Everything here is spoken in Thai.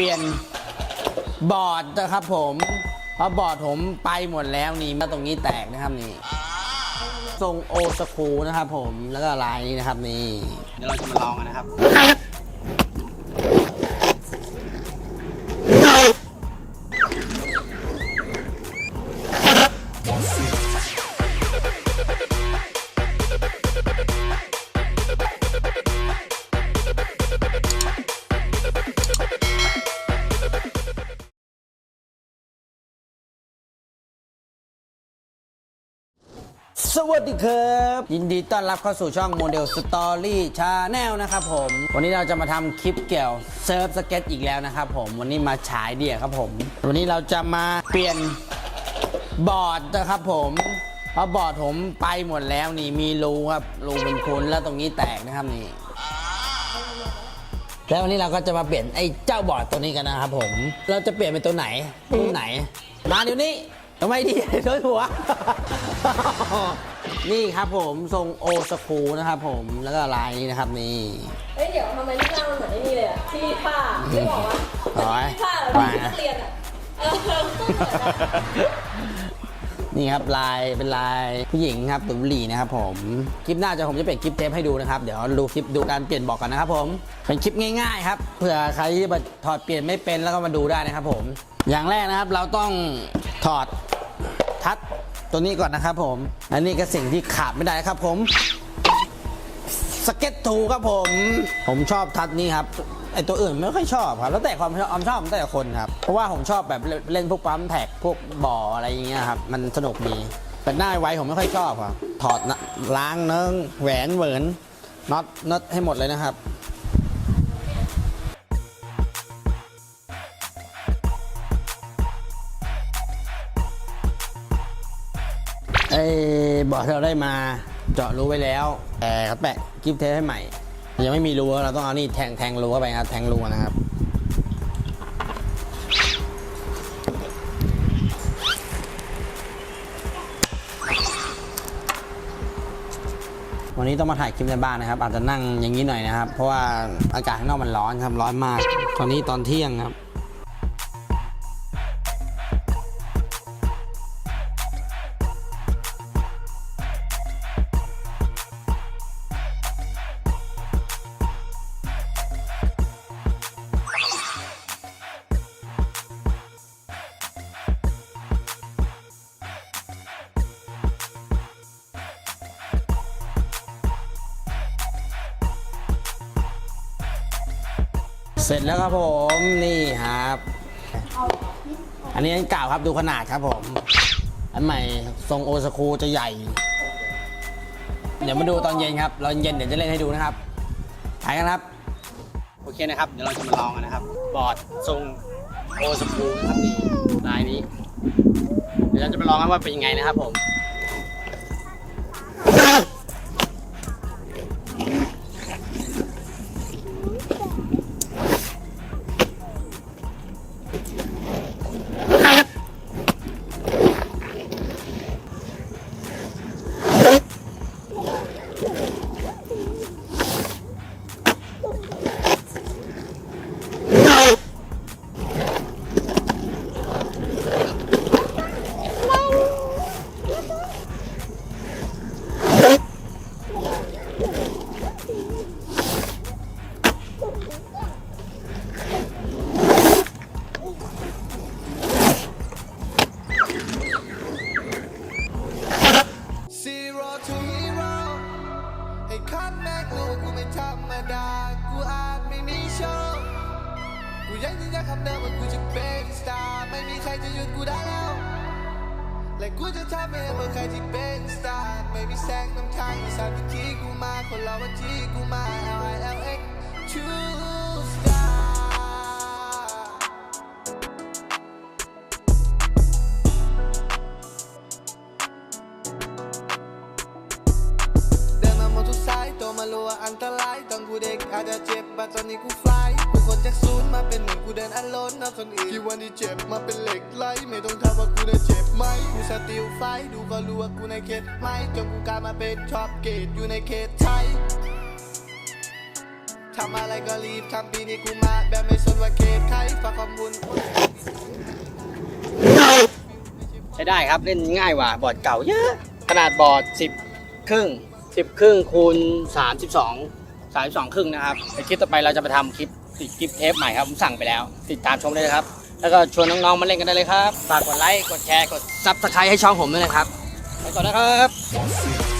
ลี่ยนบอร์ดนะครับผมเพราะบอร์ดผมไปหมดแล้วนี่มาตรงนี้แตกนะครับนี่ทรงโอสคูนะครับผมแล้วก็ลายนี้นะครับนี่เดี๋ยวเราจะมาลองกันนะครับ สวัสดีครับ ยินดีต้อนรับเข้าสู่ช่องโมเดลสตอรี่ชาแนลนะครับผม วันนี้เราจะมาทำคลิปเกี่ยวเซิร์ฟสเก็ตอีกแล้วนะครับผม วันนี้มาฉายเดี่ยครับผม วันนี้เราจะมาเปลี่ยนบอร์ดนะครับผมเพราะบอร์ดผมไปหมดแล้วนี่มีรูครับรูเป็นพุนแล้วตรงนี้แตกนะครับนี่ แล้ววันนี้เราก็จะมาเปลี่ยนไอ้เจ้าบอร์ดตัวนี้กันนะครับผม เราจะเปลี่ยนเป็นตัวไหนรุ่นไหน มาเดี๋ยวนี้ ทำไมดีโดนหัว นี่ครับผมทรงโอสคูนะครับผมแล้วก็ลายนี้นะครับนี่เอ้ยเดี๋ยวทำไมรูปร่างมันเหมือนไอ้นี่เลยอะที่ผ้าไม่บอกว่าอ๋อที่ผ้าแล้วมาที่นักเรียนอะเออนี่ครับลายเป็นลายผู้หญิงครับตุ่มหลีนะครับผมคลิปหน้าจะผมจะเปลี่ยนคลิปเทปให้ดูนะครับเดี๋ยวดูคลิปดูการเปลี่ยนบอกกันนะครับผมเป็นคลิปง่ายๆครับเผื่อใครที่มาถอดเปลี่ยนไม่เป็นแล้วก็มาดูได้นะครับผม อย่างแรกนะครับเราต้องถอด ทัดตัวนี้ก่อนนะครับผม อันนี้ก็สิ่งที่ขาดไม่ได้ครับผม สเก็ตทูครับผม ผมชอบทัดนี้ครับไอตัวอื่นไม่ค่อยชอบครับ แล้วแต่ความชอบความชอบแต่ละคนครับ เพราะว่าผมชอบแบบเล่นพวกปั๊มแท็กพวกบ่ออะไรอย่างเงี้ยครับ มันสนุกดี แต่หน้าไว้ผมไม่ค่อยชอบครับ ถอดนะล้างเนิ้งแหวนเหวินน็อตน็อตให้หมดเลยนะครับ ไอ้บาะที่เราได้มาเจาะรูไว้แล้วแต่เขาแปะกิฟเทปให้ใหม่ ยังไม่มีรูเราต้องเอานี่แทงแทงรูเข้าไปครับแทงรูนะครับวันนี้ต้องมาถ่ายคลิปในบ้านนะครับ อาจจะนั่งอย่างนี้หน่อยนะครับ เพราะว่าอากาศข้างนอกมันร้อนครับร้อนมาก ตอนนี้ตอนเที่ยงครับ เสร็จแล้วครับผมนี่ครับ อันนี้อันเก่าครับดูขนาดครับผม อันใหม่ทรงโอสคูจะใหญ่ เดี๋ยวมาดูตอนเย็นครับตอนเย็นเดี๋ยวจะเล่นให้ดูนะครับถ่ายกันครับ โอเคนะครับ เดี๋ยวเราจะมาลองกันนะครับ บอร์ดทรงโอสคูนะครับนี่ลายนี้ เดี๋ยวเราจะมาลองกันว่าเป็นยังไงนะครับผม Zero to hero ให้คันแม็กลูกกูไม่ธรรมดา กูอาจไม่มีโชค กูยังยืนยันคำเดิมว่ากูจะเป็นสตาร์ ไม่มีใครจะหยุดกูได้แล้ว และกูจะทำให้เมื่อใครที่เป็นสตาร์ ไม่มีแสงนำทางอีสานที่กูมา คนเราวันที่กูมา L I L X วาอันตรายตอนกูเด็กอาจจะเจ็บบัดตอนนี้กูฟลายกูคนจากศูนย์มาเป็นหนึ่งกูเดินอันล้นนะคนอื่นที่วันที่เจ็บมาเป็นเหล็กไหลไม่ต้องถามว่ากูได้เจ็บไหมกูสติลไฟดูก็รู้ว่ากูในเขตไหมจนกูกลายมาเป็นท็อปเกรดอยู่ในเขตไทยทำอะไรก็รีบทำปีนี้กูมาแบบไม่สนว่าเขตใครฝากความบุญใช้ได้ครับเล่นง่ายกว่าบอร์ดเก่าเยอะขนาดบอร์ด10ครึ่ง สิบครึ่งคูณสามสิบสองสามสิบสองครึ่งนะครับในคลิปต่อไปเราจะไปทำคลิปติดคลิปเทปใหม่ครับผมสั่งไปแล้ว ติดตามชมได้เลยครับ แล้วก็ชวนน้องๆมาเล่นกันได้เลยครับฝากกดไลค์กดแชร์กดซับสไครต์ให้ช่องผมด้วยนะครับไปก่อนนะครับ